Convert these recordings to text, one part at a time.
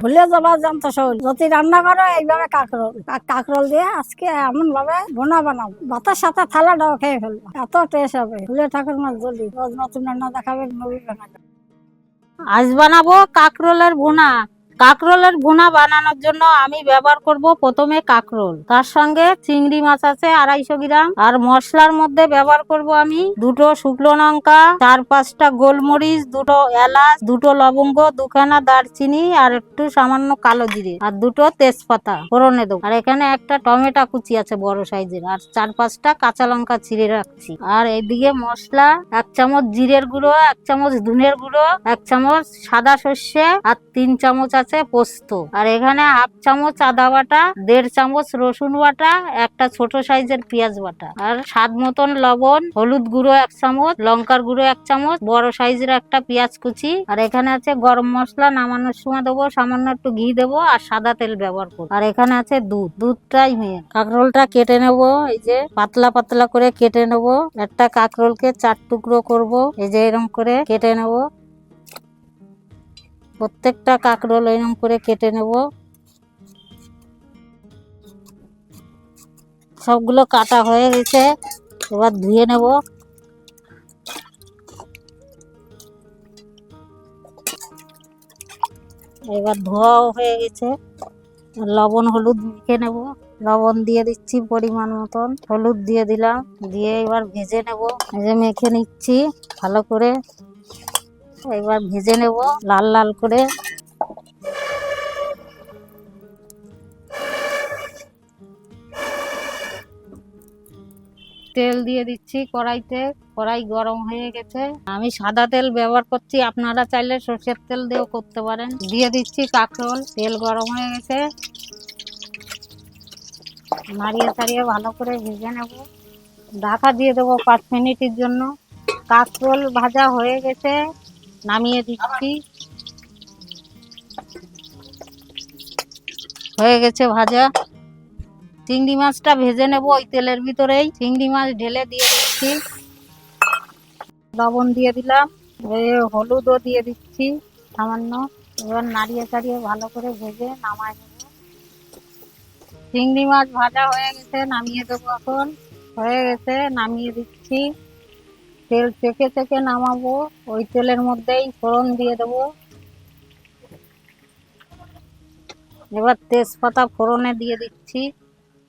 ভুলে যাবার জানতো সব যদি রান্না করো, এইভাবে কাঁকরোল। কাঁকরোল দিয়ে আজকে এমন ভাবে বোনা বানাবো। ভাতের সাথে থালা ডাও খেয়ে ফেলব। এত টেস্ট হবে। ভুলে ঠাকুর মাছ জলি রোজ নতুন রান্না দেখাবে নবী বানাবে আজ বানাবো কাঁকরোলের ভুনা। কাকরোলের ভুনা বানানোর জন্য আমি ব্যবহার করব প্রথমে কাকরোল। তার সঙ্গে চিংড়ি মাছ আছে, আড়াইশো গ্রাম। আর মশলার মধ্যে ব্যবহার করব আমি দুটো শুকনো লঙ্কা, চার পাঁচটা গোলমরিচ, দুটো এলাচ, দুটো লবঙ্গ, দুখানা দারচিনি আর একটু সামান্য কালো জিরে আর দুটো তেজপাতা ফোড়নে দেবো। আর এখানে একটা টমেটো কুচি আছে বড় সাইজের আর চার পাঁচটা কাঁচা লঙ্কা চিড়ে রাখছি। আর এইদিকে মশলা, এক চামচ জিরের গুঁড়ো, এক চামচ ধুনের গুঁড়ো, এক চামচ সাদা সর্ষে আর তিন চামচ আছে পোস্ত। আর এখানে হাফ চামচ আদা বাটা, দেড় চামচ রসুন বাটা, একটা ছোট সাইজের পেঁয়াজ বাটা। আর স্বাদ মতন লবণ, হলুদ গুঁড়ো এক চামচ, লঙ্কার গুঁড়ো এক চামচ, বড় সাইজের একটা পেঁয়াজ কুচি। আর এখানে আছে গরম মশলা, নামানোর সময় দেবো, সামান্য একটু ঘি দেবো, আর সাদা তেল ব্যবহার করব। আর এখানে আছে দুধ, দুধটাই মেয়ে কাঁকরোলটা কেটে নেব, এই যে পাতলা পাতলা করে কেটে নেব। একটা কাঁকরোলকে চার টুকরো করব, এই যে এরকম করে কেটে নেব। প্রত্যেকটা কাঁকরোল এরকম করে কেটে নেব। সবগুলো কাটা হয়ে গেছে, এবার ধুয়ে নেব। এবার ধোয়াও হয়ে গেছে। লবণ, হলুদ মেখে নেব। লবণ দিয়ে দিচ্ছি পরিমাণ মতন। হলুদ দিয়ে দিলাম, দিয়ে এবার ভেজে নেব। ভেজে মেখে নিচ্ছি ভালো করে। এবার ভেজে নেব লাল লাল করে। তেল দিয়ে দিচ্ছি কড়াইতে, কড়াই গরম হয়ে গেছে। আমি সাদা তেল ব্যবহার করছি, আপনারা চাইলে সর্ষের তেল দিয়েও করতে পারেন। দিয়ে দিচ্ছি কাঁকরোল তেল গরম হয়ে গেছে। নাড়িয়ে চাড়িয়ে ভালো করে ভেজে নেব। ঢাকা দিয়ে দেবো পাঁচ মিনিটের জন্য। কাঁকরোল ভাজা হয়ে গেছে। নামিয়ে দিচ্ছি। হয়ে গেছে ভাজা। চিংড়ি মাছটা ভেজে নেব ওই তেলের ভিতরেই। চিংড়ি মাছ ঢেলে দিয়ে দিচ্ছি। লবণ দিয়ে দিলাম। হলুদও দিয়ে দিচ্ছি সামান্য। এবার নাড়িয়ে চাড়িয়ে ভালো করে ভেজে নামায় নেব। চিংড়ি মাছ ভাজা হয়ে গেছে, নামিয়ে দেবো এখন। হয়ে গেছে, নামিয়ে দিচ্ছি। তেল চেকে চেকে নামাবো, ওই তেলের মধ্যেই ফোড়ন দিয়ে দেবো। এবার তেজপাতা ফোড়নে দিয়ে দিচ্ছি।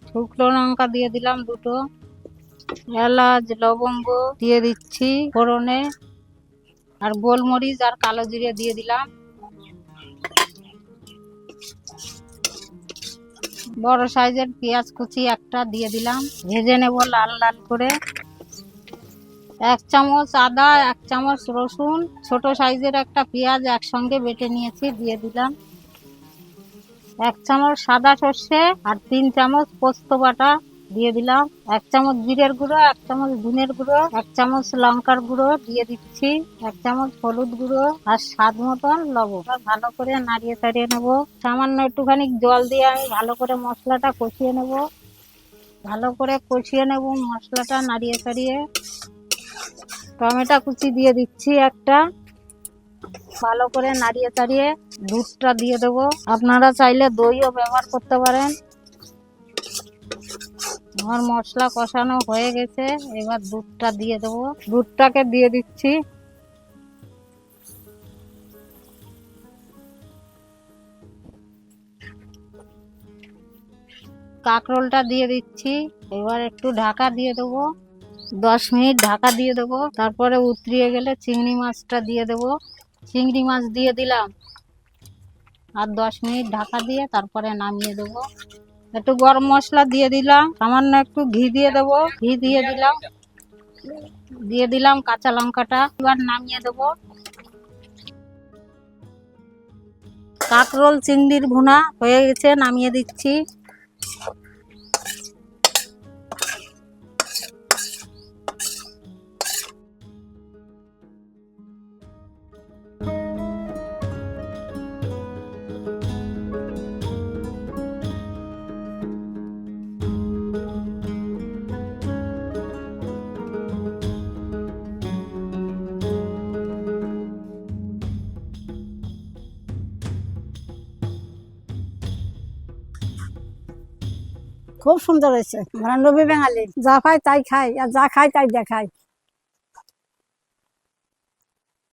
শুকনো লঙ্কা দিয়ে দিলাম দুটো। এলাচ, লবঙ্গ দিয়ে দিচ্ছি ফোড়নে। আর গোলমরিচ আর কালো জিরে দিয়ে দিলাম। বড় সাইজের পেঁয়াজ কুচি একটা দিয়ে দিলাম। ভেজে নেব লাল লাল করে। এক চামচ আদা, এক চামচ রসুন, ছোট সাইজের একটা পেঁয়াজ একসঙ্গে বেটে নিয়েছি, দিয়ে দিলাম। এক চামচ সাদা সর্ষে আর তিন চামচ পোস্ত বাটা দিয়ে দিলাম। এক চামচ জিরের গুঁড়ো, এক চামচ ধুনের গুঁড়ো, এক চামচ লঙ্কার গুঁড়ো দিয়ে দিচ্ছি। এক চামচ হলুদ গুঁড়ো আর স্বাদ মতন লবণ। ভালো করে নাড়িয়ে চাড়িয়ে নেব। সামান্য একটুখানি জল দিয়ে আমি ভালো করে মশলাটা কষিয়ে নেব। ভালো করে কষিয়ে নেব মশলাটা নাড়িয়ে চাড়িয়ে। টমেটো কুচি দিয়ে দিচ্ছি একটা। ভালো করে নাড়িয়ে চাড়িয়ে দুধটা দিয়ে দেব। আপনারা চাইলে দইও ব্যবহার করতে পারেন। আমার মশলা কষানো হয়ে গেছে, এবার দুধটা দিয়ে দেব। দুধটাকে দিয়ে দিচ্ছি। কাঁকরোলটা দিয়ে দিচ্ছি। এবার একটু ঢাকা দিয়ে দেবো। দশ মিনিট ঢাকা দিয়ে দেবো। তারপরে উতরিয়ে গেলে চিংড়ি মাছটা দিয়ে দেবো। চিংড়ি মাছ দিয়ে দিলাম। আর দশ মিনিট ঢাকা দিয়ে তারপরে নামিয়ে দেবো। একটু গরম মশলা দিয়ে দিলাম। সামান্য একটু ঘি দিয়ে দেবো। ঘি দিয়ে দিলাম। দিয়ে দিলাম কাঁচা লঙ্কাটা। এবার নামিয়ে দেবো। কাঁকরোল, চিংড়ির ভুনা হয়ে গেছে। নামিয়ে দিচ্ছি। খুব সুন্দর হয়েছে। আমরা নবী বাঙালি যা পাই তাই খাই আর যা খাই তাই দেখাই